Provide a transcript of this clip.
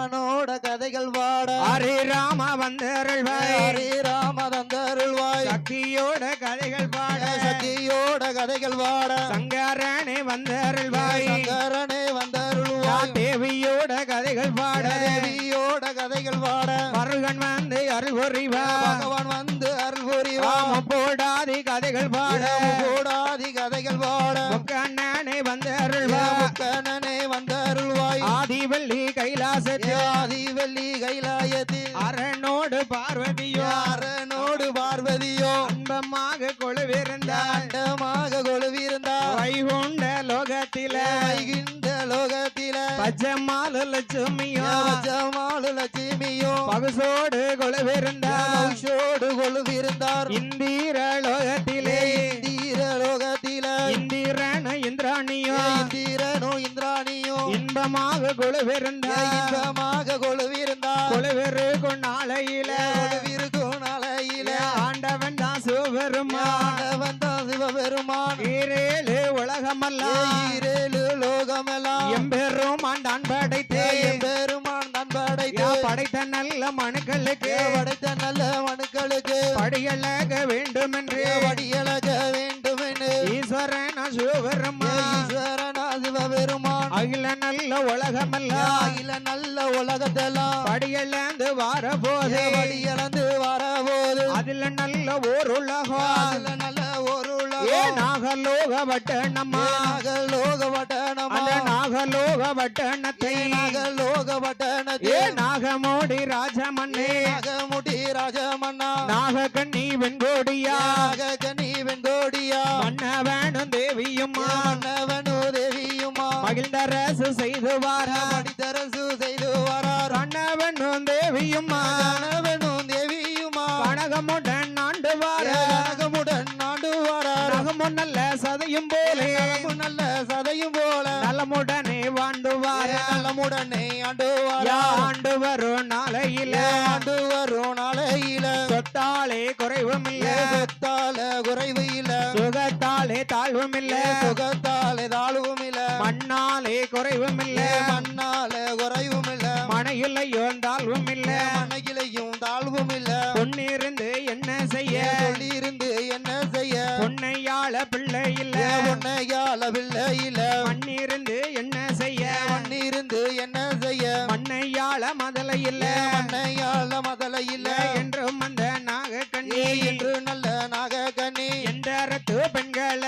ராமனோட கதைகள் பாட ஹரே ராம வந்தருள்வாய். ஹரே ராம தந்தருள்வாய் சக்தியோட கதைகள் பாட சக்தியோட கதைகள் பாட சங்கரனே வந்தருள்வாய். சங்கரனே வந்தருள்வாய். தேவியோட கதைகள் பாட தேவியோட கதைகள் பாட மருகன் வந்து அருள் புரிவா பகவான் வந்து அருள் புரிவான் ராம போடாதி கதைகள் பாட கூடாதி கதைகள் பாட முக்கண்ணனே வந்து அருள்வா முக்கண்ணனே வந்தருள்வாய் ஆதிவள்ளி கைலாசத்தில் ஆதி வெள்ளி கைலாயத்தில் அரணோடு பார்வதியோ அரனோடு பார்வதியோ அன்பமாக கொழுவிருந்தாள். அண்டமாக கொழுவிருந்தார் வைகுண்ட லோகத்தில வைகின்ற லோகத்தில பச்சைமால லட்சுமியோ ஜமாலு லட்சுமியோ பகுசோடு கொழுவிருந்தாள். மகிழ்ச்சியோடு கொழுவிருந்தார். இந்திர லோகத்திலே இந்திர லோகத்தில இந்திரனோ இந்திராணியோ இன்பமாக கொழுவிருந்தாள் இன்பமாக கொழுவிருந்தார் கொழுவிரு கொண்டாளையில கொழுவிருக்கும் நாளையில ஆண்டவன் தான் சிவபெருமா ஆண்டவன் தான் சிவபெருமான். ஈரேழு உலகமல்லாம். ஈரேழு லோகமெல்லாம். எம்பெரும் ஆண்டான் படைத்தே. பெருமான் தான் படைத்து. படைத்த நல்ல மனுக்களுக்கு? படைத்த நல்ல மனுக்களுக்கு? படியழக வேண்டும் என்று வடியழக வேண்டும் அகில நல்ல உலகமல்ல அகில நல்ல உலகத்தெல்லாம். படியழந்து வார போது வடியளந்து வரபோது. அதுல நல்ல ஓர் உலகம் அதுல நல்ல ஒரு ஏ உலகம் நாகலோக வட்டணம்மா நாகலோகவட்டணமா அந்த நாகலோக வட்டணத்தை நாகலோகவட்டணத்தில் ஏ நாகமோடி ராஜமன்னே. நாகமுடி ராஜமன்னா. நாகக்கண்ணி வெண்கோடியா. நாககனி வெங்கோடியா மன்னவனும் தேவியும்மா மன்னவனு தேவியுமா மகிழ்ந்தரசு செய்து வார. படித்தரசு செய்து வரார் மன்னவனும் தேவியும்மா கணவனும் தேவியுமா. கனகமுடன் ஆண்டு வார. கனகமுடன் ஆண்டு வரார் நகமும் நல்ல சதையும் போலே. நலமும் நல்ல சதையும் போல. நலமுடனே வாழ்ந்து வார. நலமுடனே ஆண்டு யா வரார் ஆண்டு வரும் நாளையில. ஆண்டு வரும் நாளையில. சொத்தாலே குறைவும் இல்ல சொத்தால குறைவு இல்ல. சுகத்தாலே தாழ்வும் இல்ல சுகத்தால தாழ்வும் மண்ணாலே குறைவுமில்ல. மண்ணால குறைவுமில்ல. மனையிலையும் தாழ்வுமில்ல மனையிலையும் தாழ்வுமில்ல பொன்னிருந்து என்ன செய்ய? சொல்லிருந்து என்ன செய்ய? பொன்னையால பிள்ளை இல்ல பொன்னையால பிள்ளை இல்ல மண்ணிருந்து என்ன செய்ய? மண்ணிருந்து என்ன செய்ய? மண்ணையால மதலை இல்ல மண்ணையால மதலை இல்ல என்றும் அந்த நாக கண்ணி என்று நல்ல நாக கண்ணி என்ற பெண்களை?